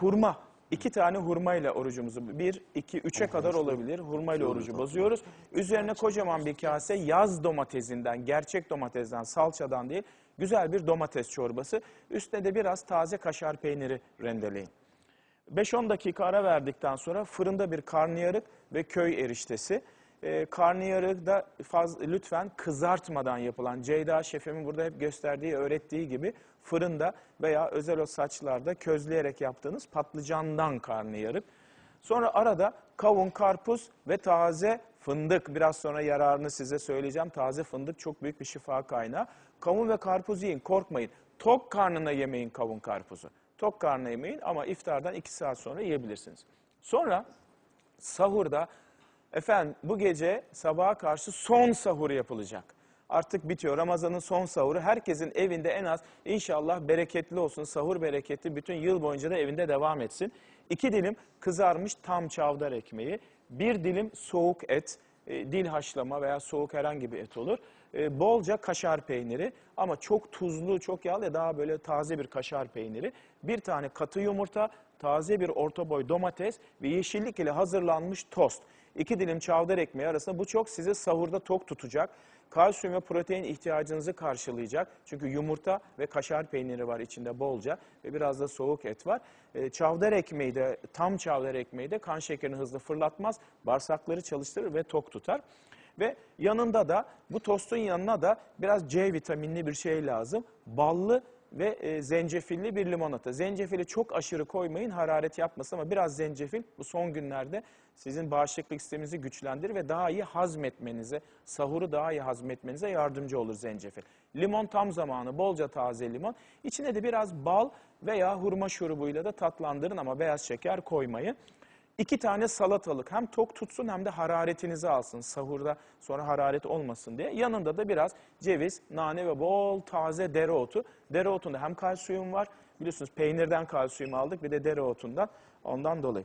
hurma. İki tane hurmayla orucumuzu, bir, iki, üçe kadar olabilir. Hurmayla orucu bozuyoruz. Üzerine kocaman bir kase yaz domatesinden, gerçek domatesden, salçadan değil, güzel bir domates çorbası. Üstüne de biraz taze kaşar peyniri rendeleyin. 5-10 dakika ara verdikten sonra fırında bir karnıyarık ve köy eriştesi. Ee, karnıyarık da faz, lütfen kızartmadan yapılan, Ceyda şefimin burada hep gösterdiği, öğrettiği gibi fırında veya özel o saçlarda közleyerek yaptığınız patlıcandan karnıyarık. Sonra arada kavun, karpuz ve taze fındık. Biraz sonra yararını size söyleyeceğim. Taze fındık çok büyük bir şifa kaynağı. Kavun ve karpuz yiyin, korkmayın. Tok karnına yemeyin kavun karpuzu. Tok karnına yemeyin ama iftardan 2 saat sonra yiyebilirsiniz. Sonra sahurda efendim bu gece sabaha karşı son sahur yapılacak. Artık bitiyor Ramazan'ın son sahuru. Herkesin evinde en az inşallah bereketli olsun, sahur bereketli bütün yıl boyunca da evinde devam etsin. İki dilim kızarmış tam çavdar ekmeği, bir dilim soğuk et, e, dil haşlama veya soğuk herhangi bir et olur. E, bolca kaşar peyniri ama çok tuzlu, çok yağlı daha böyle taze bir kaşar peyniri. Bir tane katı yumurta, taze bir orta boy domates ve yeşillik ile hazırlanmış tost. İki dilim çavdar ekmeği arasında bu çok sizi sahurda tok tutacak. Kalsiyum ve protein ihtiyacınızı karşılayacak. Çünkü yumurta ve kaşar peyniri var içinde bolca ve biraz da soğuk et var. E, çavdar ekmeği de, tam çavdar ekmeği de kan şekerini hızlı fırlatmaz. Bağırsakları çalıştırır ve tok tutar. Ve yanında da bu tostun yanına da biraz C vitaminli bir şey lazım. Ballı ve e, zencefilli bir limonata. Zencefili çok aşırı koymayın hararet yapmasın ama biraz zencefil bu son günlerde sizin bağışıklık sisteminizi güçlendirir ve daha iyi hazmetmenize, sahuru daha iyi hazmetmenize yardımcı olur zencefil. Limon tam zamanı, bolca taze limon. İçine de biraz bal veya hurma şurubuyla da tatlandırın ama beyaz şeker koymayın. İki tane salatalık hem tok tutsun hem de hararetinizi alsın. Sahurda sonra hararet olmasın diye. Yanında da biraz ceviz, nane ve bol taze dereotu. Dereotunda hem kalsiyum var biliyorsunuz peynirden kalsiyum aldık bir de dereotundan ondan dolayı.